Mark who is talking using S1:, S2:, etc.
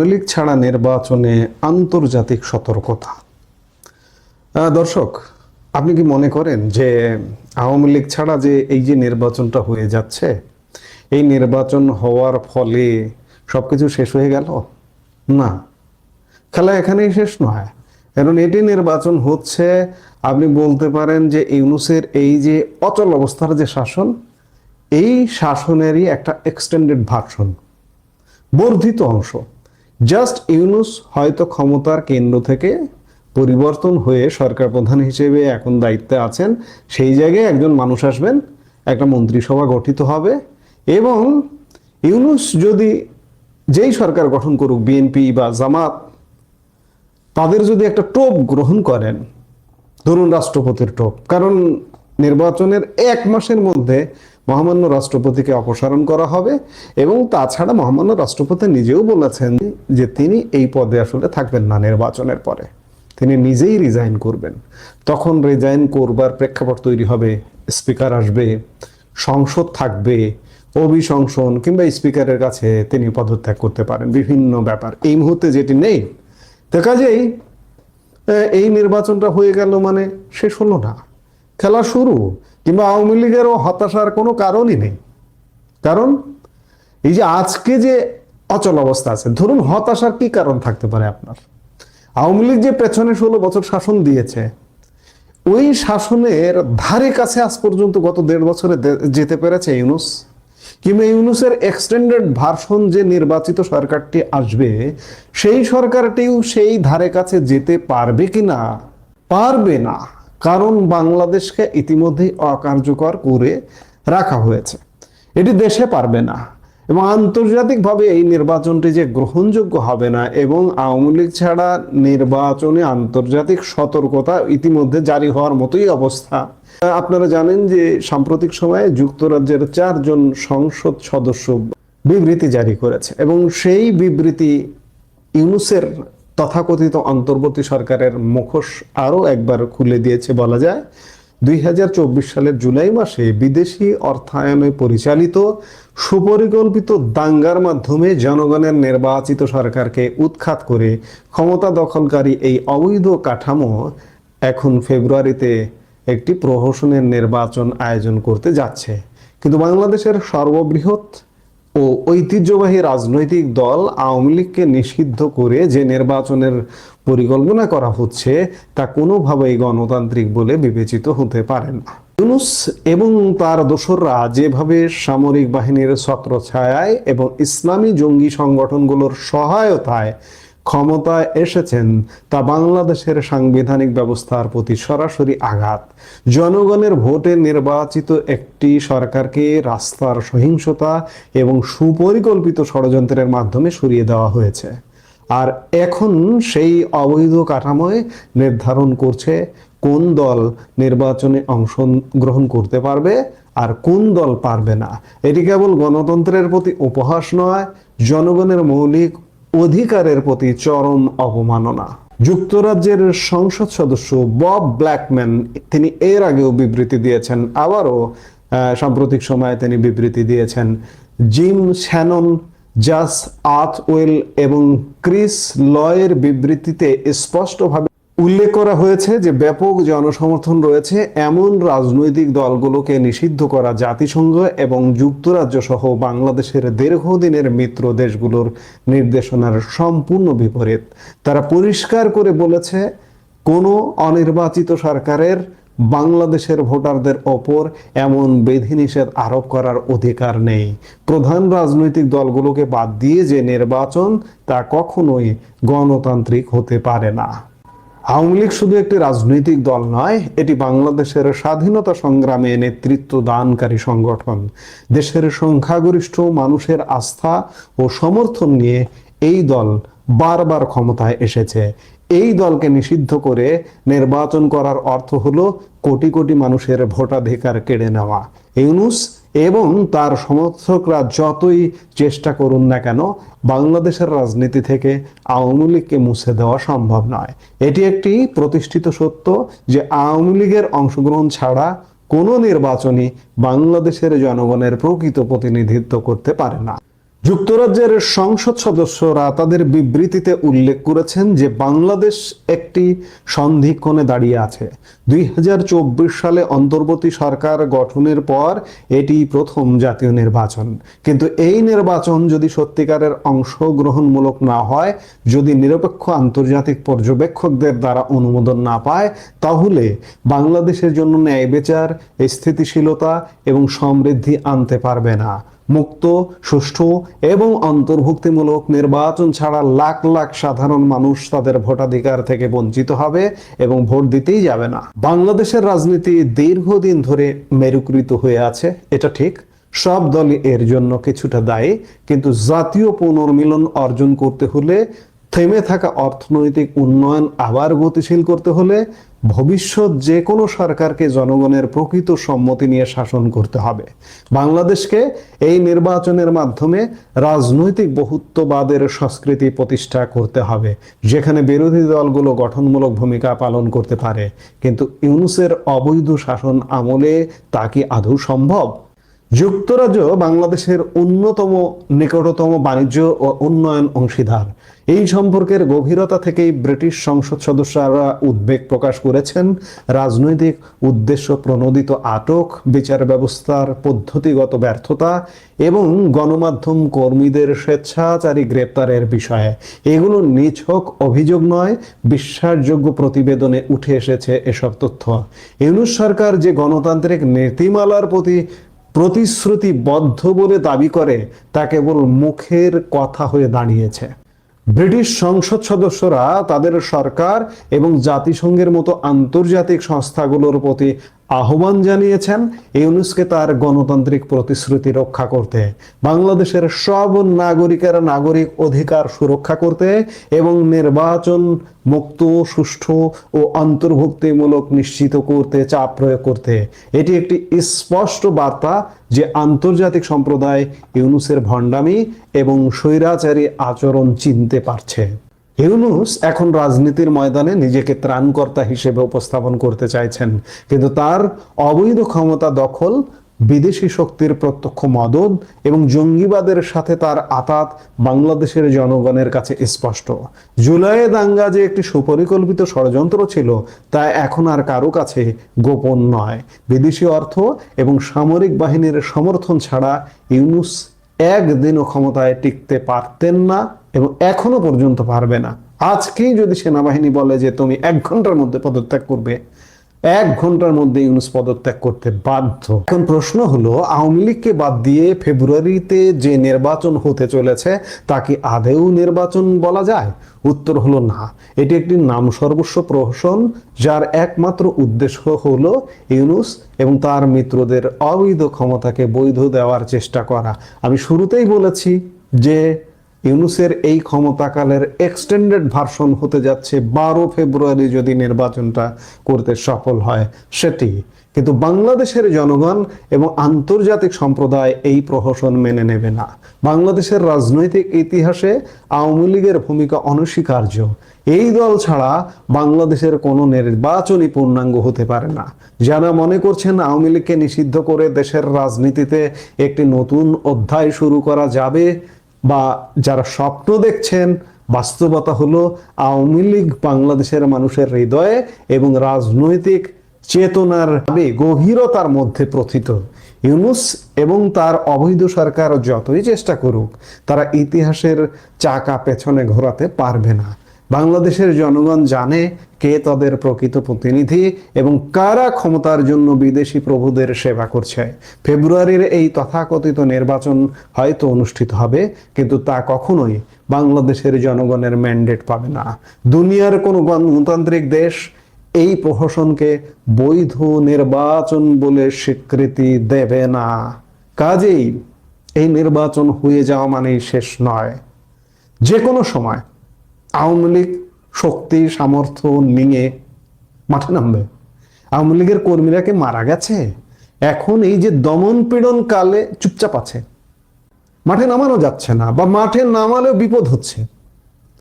S1: লীগ ছাড়া নির্বাচনে আন্তর্জাতিক সতর্কতা। দর্শক, আপনি কি মনে করেন যে আওয়ামী লীগ ছাড়া যে এই যে নির্বাচনটা হয়ে যাচ্ছে, এই নির্বাচন হওয়ার ফলে সবকিছু শেষ হয়ে গেল? না। খেলা এখানেই শেষ নয়। কারণ এটি নির্বাচন হচ্ছে, আপনি বলতে পারেন যে ইউনুসের এই যে অচল অবস্থার যে শাসন, এই শাসনেরই একটা এক্সটেন্ডেড ভার্সন বর্ধিত অংশ। জাস্ট ইউনুস হয়তো ক্ষমতার কেন্দ্র থেকে পরিবর্তন হয়ে সরকার প্রধান হিসেবে এখন দায়িত্বে আছেন, সেই জায়গায় একজন মানুষ আসবেন, একটা মন্ত্রিসভা গঠিত হবে এবং ইউনুস যদি যেই সরকার গঠন করুক, বিএনপি বা জামাত, তাদের যদি একটা টোপ গ্রহণ করেন, ধরুন রাষ্ট্রপতির টোপ, কারণ নির্বাচনের এক মাসের মধ্যে মহামান্য রাষ্ট্রপতিকে অপসারণ করা হবে এবং তাছাড়া মহামান্য রাষ্ট্রপতি নিজেও বলেছেন যে তিনি এই পদে আসলে থাকবেন না নির্বাচনের পরে। তিনি নিজেই রিজাইন করবেন। তখন রিজাইন করবার প্রেক্ষাপট তৈরি হবে স্পিকার আসবে, সংসদ থাকবে, অভিশংসন কিংবা স্পিকারের কাছে তিনি পদত্যাগ করতে পারেন। বিভিন্ন ব্যাপার। এই মুহূর্তে যেটি নেই, তো কাজেই এই নির্বাচনটা হয়ে গেল মানে শেষ হলো না। খেলা শুরু কিংবা আওয়ামী লীগেরও হতাশার কোনো কারণই নেই। কারণ এই যে আজকে যে অচল অবস্থা আছে, ধরুন হতাশার কি কারণ থাকতে পারে আপনার? আওয়ামী লীগ যে পেছনে ষোলো বছর শাসন দিয়েছে, ওই শাসনের ধারে কাছে আজ পর্যন্ত গত দেড় বছরে যেতে পেরেছে ইউনুস। কিংবা ইউনুসের এক্সটেন্ডেড ভার্সন যে নির্বাচিত সরকারটি আসবে, সেই সরকারটিও সেই ধারে কাছে যেতে পারবে কিনা? পারবে না। কারণ বাংলাদেশকে ইতিমধ্যেই অকার্যকর করে রাখা হয়েছে। এটি দেশে পারবে না এবং আন্তর্জাতিকভাবে এই নির্বাচনটি যে গ্রহণযোগ্য হবে না এবং আওয়ামী লীগ ছাড়া নির্বাচনে আন্তর্জাতিক সতর্কতা ইতিমধ্যে জারি হওয়ার মতোই অবস্থা। আপনারা জানেন যে সাম্প্রতিক সময়ে যুক্তরাজ্যের চারজন সংসদ সদস্য বিবৃতি জারি করেছে এবং সেই বিবৃতি ইউনুসের তথাকথিত অন্তর্বর্তী সরকারের মুখোশ আরও একবার খুলে দিয়েছে বলা যায়। দুই হাজার চব্বিশ সালের জুলাই মাসে বিদেশি অর্থায়নে পরিচালিত সুপরিকল্পিত দাঙ্গার মাধ্যমে জনগণের নির্বাচিত সরকারকে উৎখাত করে ক্ষমতা দখলকারী এই অবৈধ কাঠামো এখন ফেব্রুয়ারিতে একটি প্রহসনের নির্বাচন আয়োজন করতে যাচ্ছে। কিন্তু বাংলাদেশের সর্ববৃহৎ ও ঐতিহ্যবাহী রাজনৈতিক দল আওয়ামী লীগকে নিষিদ্ধ করে যে নির্বাচনের পরিকল্পনা করা হচ্ছে, তা কোনোভাবেই গণতান্ত্রিক বলে বিবেচিত হতে পারে না। ইউনুস এবং তার দোসররা যেভাবে সামরিক বাহিনীর ছত্রছায়ায় এবং ইসলামী জঙ্গি সংগঠনগুলোর সহায়তায় ক্ষমতায় এসেছেন তা বাংলাদেশের সাংবিধানিক ব্যবস্থার প্রতি সরাসরি আঘাত। জনগণের ভোটে নির্বাচিত একটি সরকারকে রাস্তার সহিংসতা এবং সুপরিকল্পিত ষড়যন্ত্রের মাধ্যমে সরিয়ে দেওয়া হয়েছে। আর এখন সেই অবৈধ কাঠামোয় নির্ধারণ করছে কোন দল নির্বাচনে অংশগ্রহণ করতে পারবে আর কোন দল পারবে না। এটি কেবল গণতন্ত্রের প্রতি উপহাস নয়, জনগণের মৌলিক অধিকারের প্রতি চরম অবমাননা। যুক্তরাজ্যের সংসদ সদস্য বব ব্ল্যাকম্যান, তিনি এর আগেও বিবৃতি দিয়েছেন, আবারও সাম্প্রতিক সময়ে তিনি বিবৃতি দিয়েছেন। জিম শ্যানন, জাস আথওয়েল এবং ক্রিস লয়ের বিবৃতিতে স্পষ্টভাবে উল্লেখ করা হয়েছে যে ব্যাপক জনসমর্থন রয়েছে এমন রাজনৈতিক দলগুলোকে নিষিদ্ধ করা জাতিসংঘ এবং যুক্তরাজ্য সহ বাংলাদেশের দীর্ঘদিনের মিত্র দেশগুলোর নির্দেশনার সম্পূর্ণ বিপরীত। তারা পরিষ্কার করে বলেছে, কোনো অনির্বাচিত সরকারের বাংলাদেশের ভোটারদের ওপর এমন বিধিনিষেধ আরোপ করার অধিকার নেই। প্রধান রাজনৈতিক দলগুলোকে বাদ দিয়ে যে নির্বাচন তা কখনোই গণতান্ত্রিক হতে পারে না। আওয়ামী লীগ শুধু একটি রাজনৈতিক দল নয়, এটি বাংলাদেশের স্বাধীনতা সংগ্রামে নেতৃত্ব দানকারী সংগঠন। দেশের সংখ্যাগরিষ্ঠ মানুষের আস্থা ও সমর্থন নিয়ে এই দল বারবার ক্ষমতায় এসেছে। এই দলকে নিষিদ্ধ করে নির্বাচন করার অর্থ হলো কোটি কোটি মানুষের ভোটাধিকার কেড়ে নেওয়া। ইউনুস এবং তার সমর্থকরা যতই চেষ্টা করুন না কেন, বাংলাদেশের রাজনীতি থেকে আওয়ামী লীগকে মুছে দেওয়া সম্ভব নয়। এটি একটি প্রতিষ্ঠিত সত্য যে আওয়ামী লীগের অংশগ্রহণ ছাড়া কোনো নির্বাচনই বাংলাদেশের জনগণের প্রকৃত প্রতিনিধিত্ব করতে পারে না। যুক্তরাজ্যের সংসদ সদস্যরা তাদের বিবৃতিতে উল্লেখ করেছেন যে বাংলাদেশ একটি সন্ধিক্ষণে দাঁড়িয়ে আছে। দুই হাজার চব্বিশ সালে অন্তর্বর্তী সরকার গঠনের পর এটি প্রথম জাতীয় নির্বাচন। কিন্তু এই নির্বাচন যদি সত্যিকারের অংশগ্রহণমূলক না হয়, যদি নিরপেক্ষ আন্তর্জাতিক পর্যবেক্ষকদের দ্বারা অনুমোদন না পায়, তাহলে বাংলাদেশের জন্য ন্যায় বিচার স্থিতিশীলতা এবং সমৃদ্ধি আনতে পারবে না। মুক্ত, সুষ্ঠু এবং অন্তর্ভুক্তিমূলক নির্বাচন ছাড়া লাখ লাখ সাধারণ মানুষ তাদের ভোটাধিকার থেকে বঞ্চিত হবে এবং ভোট দিতেই যাবে না। বাংলাদেশের রাজনীতি দীর্ঘদিন ধরে মেরুকৃত হয়ে আছে, এটা ঠিক। সব দলই এর জন্য কিছুটা দায়ী, কিন্তু জাতীয় পুনর্মিলন অর্জন করতে হলে থেমে থাকা অর্থনৈতিক উন্নয়ন আবার গতিশীল করতে হলে ভবিষ্যৎ যে কোনো সরকারকে জনগণের প্রকৃত সম্মতি নিয়ে শাসন করতে হবে। বাংলাদেশকে এই নির্বাচনের মাধ্যমে রাজনৈতিক বহুত্ববাদের সংস্কৃতি প্রতিষ্ঠা করতে হবে, যেখানে বিরোধী দলগুলো গঠনমূলক ভূমিকা পালন করতে পারে। কিন্তু ইউনুসের অবৈধ শাসন আমলে তা কি আদৌ সম্ভব? যুক্তরাজ্য বাংলাদেশের অন্যতম নিকটতম বাণিজ্য ও উন্নয়ন অংশীদার। এই সম্পর্কের গভীরতা থেকেই ব্রিটিশ সংসদ সদস্যরা উদ্বেগ প্রকাশ করেছেন। রাজনৈতিক উদ্দেশ্য প্রণোদিত আটক, বিচার ব্যবস্থার পদ্ধতিগত ব্যর্থতা এবং গণমাধ্যম কর্মীদের স্বেচ্ছাচারী গ্রেপ্তারের বিষয়ে। এগুলো নিছক অভিযোগ নয়, বিশ্বাসযোগ্য প্রতিবেদনে উঠে এসেছে এসব তথ্য। ইউনুস সরকার যে গণতান্ত্রিক নীতিমালার প্রতি প্রতিশ্রুতিবদ্ধ বলে দাবি করে, তা কেবল মুখের কথা হয়ে দাঁড়িয়েছে। ব্রিটিশ সংসদ সদস্যরা তাদের সরকার এবং জাতিসংঘের মতো আন্তর্জাতিক সংস্থাগুলোর প্রতি আহ্বান জানিয়েছেন, ইউনুসকে তার গণতান্ত্রিক প্রতিশ্রুতি রক্ষা করতে। বাংলাদেশের সব নাগরিকের নাগরিক অধিকার সুরক্ষা করতে এবং নির্বাচন মুক্ত, সুষ্ঠু ও অন্তর্ভুক্তিমূলক নিশ্চিত করতে চাপ প্রয়োগ করতে। এটি একটি স্পষ্ট বার্তা যে আন্তর্জাতিক সম্প্রদায় ইউনুসের ভণ্ডামি এবং স্বৈরাচারী আচরণ চিনতে পারছে। ইউনুস এখন রাজনীতির ময়দানে নিজেকে ত্রাণকর্তা হিসেবে উপস্থাপন করতে চাইছেন। কিন্তু তার অবৈধ ক্ষমতা দখল, বিদেশি শক্তির প্রত্যক্ষ মদত এবং জঙ্গিবাদের সাথে তার আতাত বাংলাদেশের জনগণের কাছে স্পষ্ট। জুলাই দাঙ্গা যে একটি সুপরিকল্পিত ষড়যন্ত্র ছিল, তা এখন আর কারও কাছে গোপন নয়। বিদেশি অর্থ এবং সামরিক বাহিনীর সমর্থন ছাড়া ইউনুস একদিনও ক্ষমতায় টিকতে পারতেন না। এবং এখনও পর্যন্ত পারবে না। আজকেই যদি সেনাবাহিনী বলে যে তুমি এক ঘণ্টার মধ্যে পদত্যাগ করবে, এক ঘণ্টার মধ্যে ইউনুস পদত্যাগ করতে বাধ্য। এখন প্রশ্ন হলো, আওয়ামী লীগকে বাদ দিয়ে ফেব্রুয়ারিতে যে নির্বাচন হতে চলেছে, তা কি আদেও নির্বাচন বলা যায়? উত্তর হলো না। এটি একটি নাম সর্বস্ব প্রহসন, যার একমাত্র উদ্দেশ্য হলো ইউনুস এবং তার মিত্রদের অবৈধ ক্ষমতাকে বৈধ দেওয়ার চেষ্টা করা। আমি শুরুতেই বলেছি যে ইউনুসের এই ক্ষমতাকালের এক্সটেন্ডেড ভার্সন হতে যাচ্ছে বারো ফেব্রুয়ারি যদি নির্বাচনটা করতে সফল হয়, সেটি। কিন্তু বাংলাদেশের জনগণ এবং আন্তর্জাতিক সম্প্রদায় এই প্রহসন মেনে নেবে না। বাংলাদেশের রাজনৈতিক ইতিহাসে আওয়ামী লীগের ভূমিকা অনস্বীকার্য। এই দল ছাড়া বাংলাদেশের কোনো নির্বাচনই পূর্ণাঙ্গ হতে পারে না। যারা মনে করছেন আওয়ামী লীগকে নিষিদ্ধ করে দেশের রাজনীতিতে একটি নতুন অধ্যায় শুরু করা যাবে বা যারা স্বপ্ন দেখছেন, বাস্তবতা হলো আওয়ামী লীগ বাংলাদেশের মানুষের হৃদয়ে এবং রাজনৈতিক চেতনার গভীরতার মধ্যে প্রথিত। ইউনুস এবং তার অবৈধ সরকার যতই চেষ্টা করুক, তারা ইতিহাসের চাকা পেছনে ঘোরাতে পারবে না। বাংলাদেশের জনগণ জানে কে তাদের প্রকৃত প্রতিনিধি এবং কারা ক্ষমতার জন্য বিদেশি প্রভুদের সেবা করছে। ফেব্রুয়ারির এই তথাকথিত নির্বাচন হয়তো অনুষ্ঠিত হবে, কিন্তু তা কখনোই বাংলাদেশের জনগণের ম্যান্ডেট পাবে না। দুনিয়ার কোনো গণতান্ত্রিক দেশ এই প্রহসনকে বৈধ নির্বাচন বলে স্বীকৃতি দেবে না। কাজেই এই নির্বাচন হয়ে যাওয়া মানেই শেষ নয়। যে কোনো সময় আওয়ামী লীগ শক্তি, সামর্থ্য নিয়ে মাঠে নামবে। আওয়ামী লীগের কর্মীরা কি মারা গেছে? এখন এই যে দমন পীড়ন কালে চুপচাপ আছে। মাঠে নামানো যাচ্ছে না বা মাঠে নামালেও বিপদ হচ্ছে।